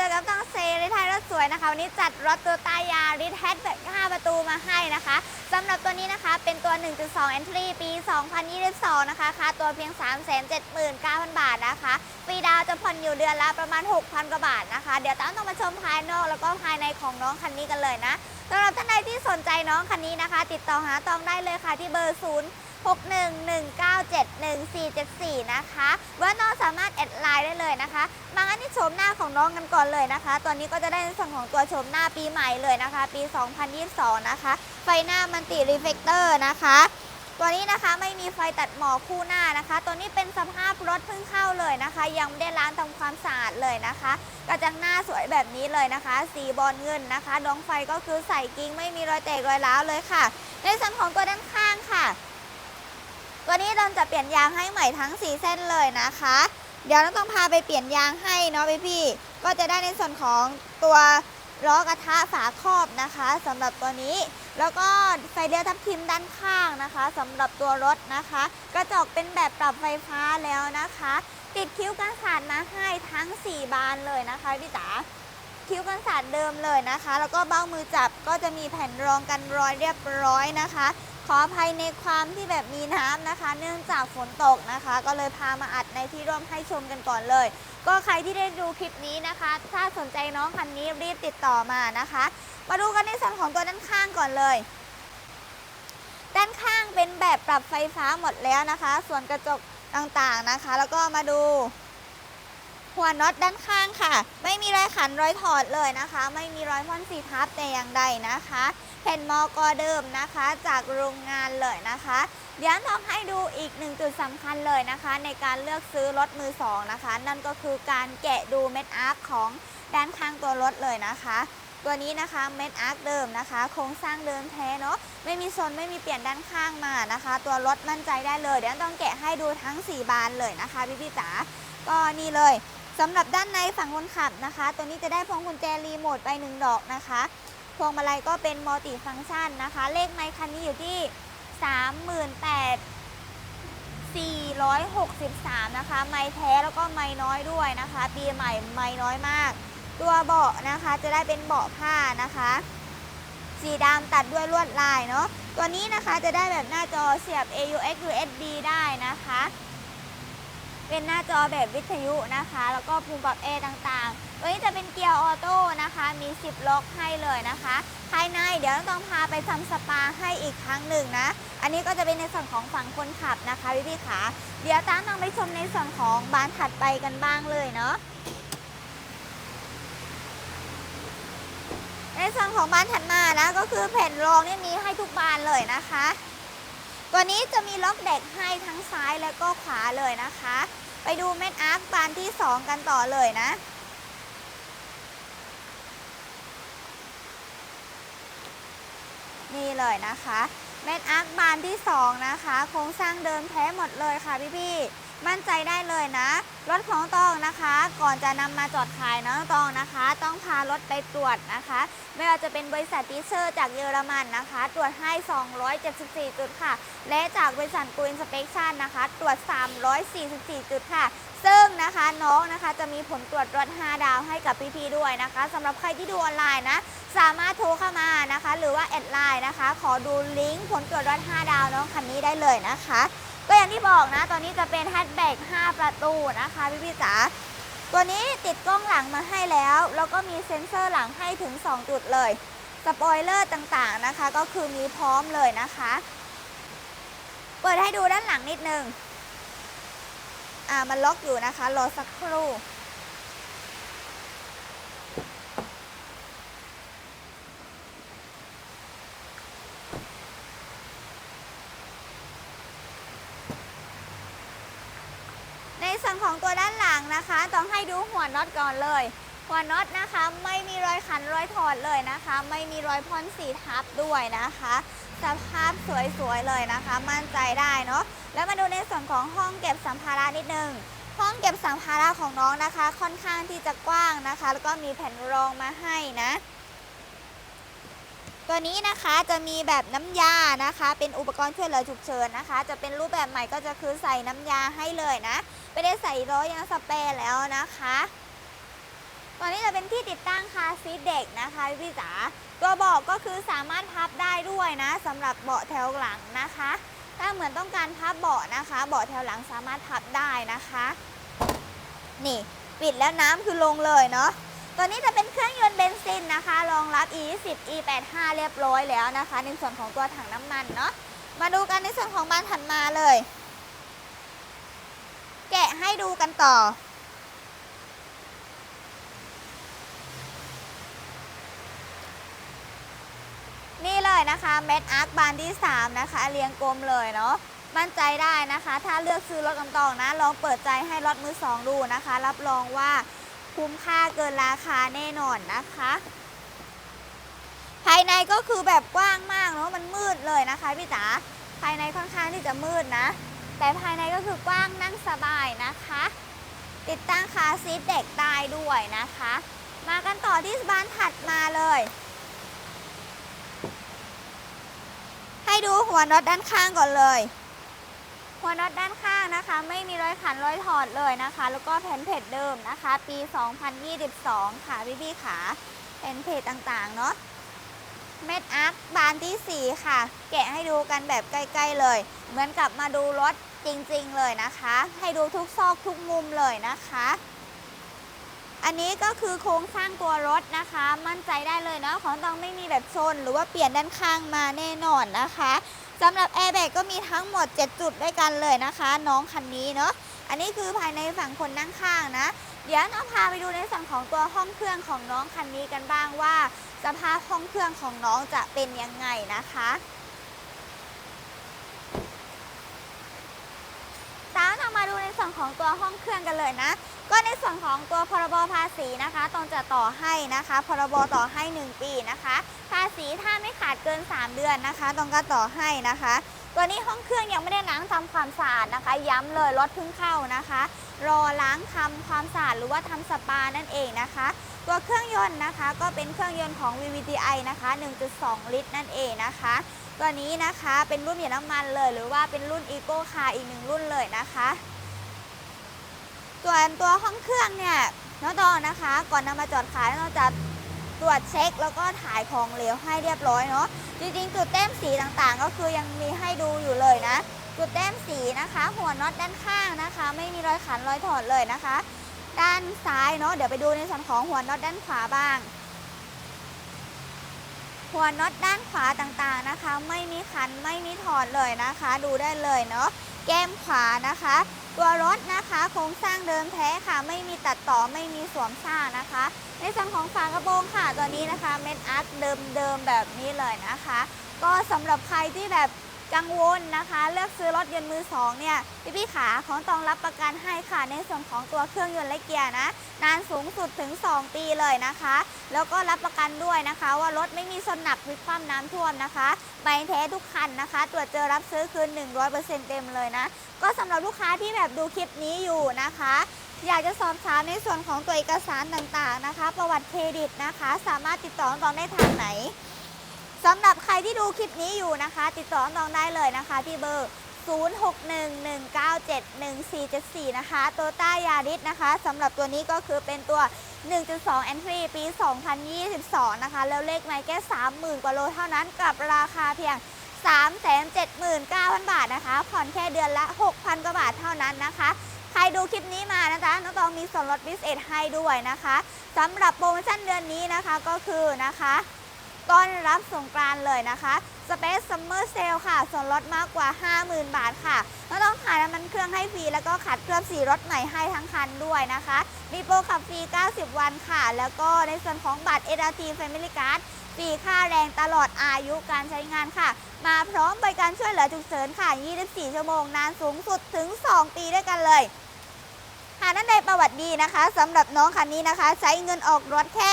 จอกับต้องเซริไทยรถสวยนะคะ วันนี้จัดรถตัวตายาริทแฮทแบบ5ประตูมาให้นะคะสำหรับตัวนี้นะคะเป็นตัว 1.2 Entry ปี 2022 นะคะค่าตัวเพียง 379,000 บาทนะคะฟรีดาวจะผ่อนอยู่เดือนละประมาณ 6,000 กว่าบาทนะคะ เดี๋ยวตั้งต้องมาชมภายนอกแล้วก็ภายในของน้องคันนี้กันเลยนะสำหรับท่านใดที่สนใจน้องคันนี้นะคะ ติดต่อหาตองได้เลยค่ะที่เบอร์ 0 611971474นะคะว่าน้องสามารถแอดไลน์ได้เลยนะคะ มางั้นที่ชมหน้าของน้องกันก่อนเลยนะคะ ตอนนี้ก็จะได้ในส่วนของตัวชมหน้าปีใหม่เลยนะคะ ปี 2022 นะคะ ไฟหน้ามันติรีเฟกเตอร์นะคะตัวนี้นะคะไม่มีไฟตัดหมอกคู่หน้านะคะ ตัวนี้เป็นสภาพรถเพิ่งเข้าเลยนะคะ ยังไม่ได้ล้างทำความสะอาดเลยนะคะ กระจังหน้าสวยแบบนี้เลยนะคะ สีบอลเงินนะคะดวงไฟก็คือใส่กิ้งไม่มีรอยแตกรอยร้าวเลยค่ะ ในส่วนของตัวด้านข้างค่ะ วันนี้เราจะเปลี่ยนยางให้ใหม่ทั้ง 4 เส้นเลยนะคะ เดี๋ยวเราต้องพาไปเปลี่ยนยางให้เนาะพี่พี่ก็จะได้ในส่วนของตัวล้อกระทะฝาครอบนะคะสำหรับตัวนี้ แล้วก็ไฟเลี้ยวทับทิมด้านข้างนะคะสำหรับตัวรถนะคะ กระจกเป็นแบบปรับไฟฟ้าแล้วนะคะ ติดคิ้วกันสาดมาให้ทั้ง 4 บานเลยนะคะพี่จ๋าคิ้วกันสาดเดิมเลยนะคะ แล้วก็เบ้ามือจับก็จะมีแผ่นรองกันรอยเรียบร้อยนะคะ ออภัยในความที่แบบมีน้ำนะคะ เนื่องจากฝนตกนะคะ ก็เลยพามาอัดในที่ร่วมให้ชมกันก่อนเลย ก็ใครที่ได้ดูคลิปนี้นะคะ ถ้าสนใจน้องคันนี้รีบติดต่อมานะคะ มาดูกันในส่วนของตัวด้านข้างก่อนเลย ด้านข้างเป็นแบบปรับไฟฟ้าหมดแล้วนะคะ ส่วนกระจกต่างๆนะคะ แล้วก็มาดู หัวน็อตด้านข้างค่ะ ไม่มีรอยขันรอยถอดเลยนะคะ ไม่มีรอยพ่นสีทับแต่อย่างใดนะคะ แผ่นมอกอเดิมนะคะ จากโรงงานเลยนะคะ เดี๋ยวต้องให้ดูอีกหนึ่งจุดสำคัญเลยนะคะ ในการเลือกซื้อรถมือสองนะคะ นั่นก็คือการแกะดูเม็ดอาร์คของด้านข้างตัวรถเลยนะคะ ตัวนี้นะคะเม็ดอาร์คเดิมนะคะ โครงสร้างเดิมแท้เนาะไม่มีโซนไม่มีเปลี่ยนด้านข้างมานะคะ ตัวรถมั่นใจได้เลยเดี๋ยวต้องแกะให้ดูทั้ง 4 บานเลยนะคะพี่พี่ๆจ๋าก็นี่เลยสำหรับด้านในฝั่งคนขับนะคะ ตัวนี้จะได้พวงกุญแจรีโมทไป1ดอกนะคะ พวงมาลัยก็เป็นมัลติฟังก์ชันนะคะ เลขไมค์คันนี้อยู่ที่ 38,463 นะคะ ไมค์แท้แล้วก็ไมค์น้อยด้วยนะคะ ปีใหม่ไมค์น้อยมาก ตัวเบาะนะคะจะได้เป็นเบาะผ้านะคะสีดำตัดด้วยลวดลายเนาะ ตัวนี้นะคะจะได้แบบหน้าจอเสียบ AUX USB ได้นะคะ เป็นหน้าจอแบบวิทยุนะคะ แล้วก็ปุ่มปรับแอร์ต่างๆ ตัวนี้จะเป็นเกียร์ออโต้นะคะ มี 10 ล็อกให้เลยนะคะ ภายในเดี๋ยวต้องพาไปทำสปาให้อีกครั้งหนึ่งนะ อันนี้ก็จะเป็นในส่วนของฝั่งคนขับนะคะพี่พี่ขาเดี๋ยวตามต้องไปชมในส่วนของบานถัดไปกันบ้างเลยเนาะในส่วนของบานถัดมานะก็คือแผ่นรองนี่มีให้ทุกบานเลยนะคะ ตัวนี้จะมีล็อกเด็กให้ทั้งซ้ายและก็ขวาเลยนะคะ ไปดูเม็ดอาร์คบานที่ 2 กันต่อเลยนะ นี่เลยนะคะเม็ดอาร์คบานที่ 2 นะคะ โครงสร้างเดิมแท้หมดเลยค่ะพี่ๆมั่นใจได้เลยนะ รถของตองนะคะ ก่อนจะนำมาจอดขายนะตองนะคะ ต้องพารถไปตรวจนะคะ ไม่ว่าจะเป็นบริษัทดีเซอร์จากเยอรมันนะคะ ตรวจให้ 274 จุดค่ะ และจากบริษัทกูอินสเปกชันนะคะ ตรวจ 344 จุดค่ะ ซึ่งนะคะน้องนะคะจะมีผลตรวจรถ 5 ดาวให้กับพี่ๆด้วยนะคะสำหรับใครที่ดูออนไลน์นะ สามารถโทรเข้ามานะคะ หรือว่าแอดไลน์นะคะ ขอดูลิงก์ผลตรวจรถ 5 ดาวน้องคันนี้ได้เลยนะคะ ก็อย่างที่บอกนะ ตอนนี้จะเป็นแฮชแบ็ก5 ประตูนะคะพี่พี่ๆจ๋าตัวนี้ติดกล้องหลังมาให้แล้ว แล้วก็มีเซ็นเซอร์หลังให้ถึง 2 จุดเลยสปอยเลอร์ต่างๆนะคะ ก็คือมีพร้อมเลยนะคะ เปิดให้ดูด้านหลังนิดนึง อ่ามันล็อกอยู่นะคะ รอสักครู่ในส่วนของตัวด้านหลังนะคะ ต้องให้ดูหัวน็อตก่อนเลย หัวน็อตนะคะ ไม่มีรอยขันรอยถอดเลยนะคะ ไม่มีรอยพ่นสีทับด้วยนะคะ สภาพสวยๆเลยนะคะ มั่นใจได้เนาะแล้วมาดูในส่วนของห้องเก็บสัมภาระนิดนึงห้องเก็บสัมภาระของน้องนะคะ ค่อนข้างที่จะกว้างนะคะ แล้วก็มีแผ่นรองมาให้นะ ตัวนี้นะคะจะมีแบบน้ำยานะคะ เป็นอุปกรณ์ช่วยเหลือฉุกเฉินนะคะ จะเป็นรูปแบบใหม่ก็จะคือใส่น้ำยาให้เลยนะ ไม่ได้ใส่ล้อยางสเปรย์แล้วนะคะ ตอนนี้จะเป็นที่ติดตั้งคาซีทเด็กนะคะพี่จ๋าตัวเบาะก็คือสามารถพับได้ด้วยนะสำหรับเบาะแถวหลังนะคะ ถ้าเหมือนต้องการพับเบาะนะคะ เบาะแถวหลังสามารถพับได้นะคะ นี่ปิดแล้วน้ำคือลงเลยเนาะตัวนี้จะเป็นเครื่องยนต์เบนซินนะคะ รองรับ E10 E85 เรียบร้อยแล้วนะคะ ในส่วนของตัวถังน้ำมันเนาะมาดูกันในส่วนของบานถัดมาเลย แกะให้ดูกันต่อ นี่ เลยนะคะเม็ดอาร์คบานที่ 3 นะคะ เรียงกลมเลยเนาะมั่นใจได้นะคะ ถ้าเลือกซื้อรถกำตองนะ ลองเปิดใจให้รถมือสองดูนะคะ รับรองว่าคุ้มค่าเกินราคาแน่นอนนะคะ ภายในก็คือแบบกว้างมากเนาะมันมืดเลยนะคะพี่จ๋าภายในค่อนข้างที่จะมืดนะ แต่ภายในก็คือกว้างนั่งสบายนะคะ ติดตั้งคาซีทเด็กได้ด้วยนะคะ มากันต่อที่บานถัดมาเลย ให้ดูหัวน็อตด้านข้างก่อนเลย หัวน็อตด้านข้างนะคะ ไม่มีรอยขันรอยถอดเลยนะคะ แล้วก็แผ่นเพจเดิมนะคะ ปี 2022 ค่ะพี่พี่ๆขาแผ่นเพจต่างๆเนาะเม็ดอาร์คบานที่ 4 ค่ะ แกะให้ดูกันแบบใกล้ๆเลย เหมือนกับมาดูรถจริงๆเลยนะคะ ให้ดูทุกซอกทุกมุมเลยนะคะ อันนี้ก็คือโครงสร้างตัวรถนะคะ มั่นใจได้เลยเนาะของต้องไม่มีแบบชนหรือว่าเปลี่ยนด้านข้างมาแน่นอนนะคะสำหรับแอร์แบกก็มีทั้งหมด 7 จุดด้วยกันเลยนะคะ น้องคันนี้เนาะอันนี้คือภายในฝั่งคนนั่งข้างนะ เดี๋ยวน้องพาไปดูในส่วนของตัวห้องเครื่องของน้องคันนี้กันบ้างว่า สภาพห้องเครื่องของน้องจะเป็นยังไงนะคะตามเรามาดูในส่วนของตัวห้องเครื่องกันเลยนะ ก็ในส่วนของตัวพรบภาษีนะคะต้องจะต่อให้นะคะ พรบต่อให้ 1 ปีนะคะ ภาษีถ้าไม่ขาดเกิน 3 เดือนนะคะต้องก็ต่อให้นะคะ ตัวนี้ห้องเครื่องยังไม่ได้ล้างทำความสะอาดนะคะ ย้ำเลยรถเพิ่งเข้านะคะ รอล้างทำความสะอาดหรือว่าทำสปานั่นเองนะคะ ตัวเครื่องยนต์นะคะ ก็เป็นเครื่องยนต์ของ VVTi นะคะ 1.2 ลิตรนั่นเองนะคะตัวนี้นะคะเป็นรุ่นเหยียน้ำมันเลย หรือว่าเป็นรุ่น Eco Car อีกหนึ่งรุ่นเลยนะคะ ส่วนตัวห้องเครื่องเนี่ยน้องตองนะคะ ก่อนนำมาจอดขายเราจะตรวจเช็คแล้วก็ถ่ายของเหลวให้เรียบร้อยเนาะจริงๆจุดแต้มสีต่างๆ ก็คือยังมีให้ดูอยู่เลยนะ จุดแต้มสีนะคะ หัวน็อตด้านข้างนะคะ ไม่มีรอยขันรอยถอดเลยนะคะ ด้านซ้ายเนาะเดี๋ยวไปดูในส่วนของหัวน็อตด้านขวาบ้าง หัวน็อตด้านขวาต่างๆนะคะ ไม่มีขันไม่มีถอดเลยนะคะ ดูได้เลยเนาะ แก้มขวานะคะ ตัวรถนะคะโครงสร้างเดิมแท้ค่ะ ไม่มีตัดต่อไม่มีสวมซ่านะคะ ในส่วนของฝากระโปรงค่ะตัวนี้นะคะเม็ดอาร์ตเดิมๆแบบนี้เลยนะคะ ก็สำหรับใครที่แบบ กังวลนะคะ เลือกซื้อรถยนต์มือสองเนี่ยพี่พี่ๆขาของตองรับประกันให้ค่ะในส่วนของตัวเครื่องยนต์และเกียร์นะ นานสูงสุดถึง 2 ปีเลยนะคะ แล้วก็รับประกันด้วยนะคะ ว่ารถไม่มีชนหนักพลิกคว่ำน้ำท่วมนะคะใบแท้ทุกคันนะคะ ตรวจเจอรับซื้อคืน 100%เต็มเลยนะ ก็สำหรับลูกค้าที่แบบดูคลิปนี้อยู่นะคะอยากจะสอบถามในส่วนของตัวเอกสารต่างๆนะคะ ประวัติเครดิตนะคะ สามารถติดต่อน้องได้ทางไหน สำหรับใครที่ดูคลิปนี้อยู่นะคะ ติดต่อน้องได้เลยนะคะที่เบอร์ 0611971474 นะคะโตต้ายาริสนะคะสำหรับตัวนี้ก็คือเป็นตัว 1.2 Entry ปี 2022 นะคะ แล้วเลขไม่แค่30,000 กว่าโลเท่านั้นกับราคาเพียง 379,000 บาทนะคะ ผ่อนแค่เดือนละ 6,000 กว่าบาทเท่านั้นนะคะ ใครดูคลิปนี้มานะจ๊ะน้องตองมีส่วนลดพิเศษให้ด้วยนะคะสำหรับโปรโมชั่นเดือนนี้นะคะก็คือนะคะ ต้อนรับสงกรานเลยนะคะ Space Summer Sale ค่ะ ส่วนลดมากกว่า 50,000 บาทค่ะน้องต้องขายน้ำมันเครื่องให้ฟรี แล้วก็ขัดเคลือบสีรถใหม่ให้ทั้งคันด้วยนะคะ มีโปรขับฟรี 90 วันค่ะ แล้วก็ในส่วนของบัตร ART Family Card ฟรีค่าแรงตลอดอายุการใช้งานค่ะ มาพร้อมบริการช่วยเหลือฉุกเฉินค่ะ 24 ชั่วโมงนานสูงสุดถึง 2 ปีด้วยกันเลยหากท่านใดประวัติดีนะคะสำหรับน้องคันนี้นะคะ ใช้เงินออกรถแค่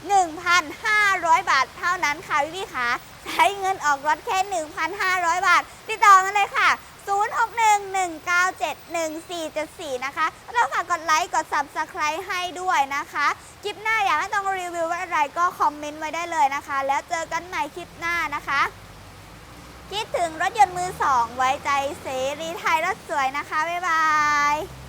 1,500 บาทเท่านั้นค่ะพี่พี่ค่ะใช้เงินออกรถแค่ 1,500 บาท ติดต่อมาเลยค่ะ 0611971474 นะคะแล้วฝากกดไลค์กด Subscribe ให้ด้วยนะคะ คลิปหน้าอยากให้ต้องรีวิวอะไรก็คอมเมนต์ไว้ได้เลยนะคะ แล้วเจอกันใหม่คลิปหน้านะคะ คิดถึงรถยนต์มือสองไว้ใจเสรีไทยรถสวยนะคะ บ๊ายบาย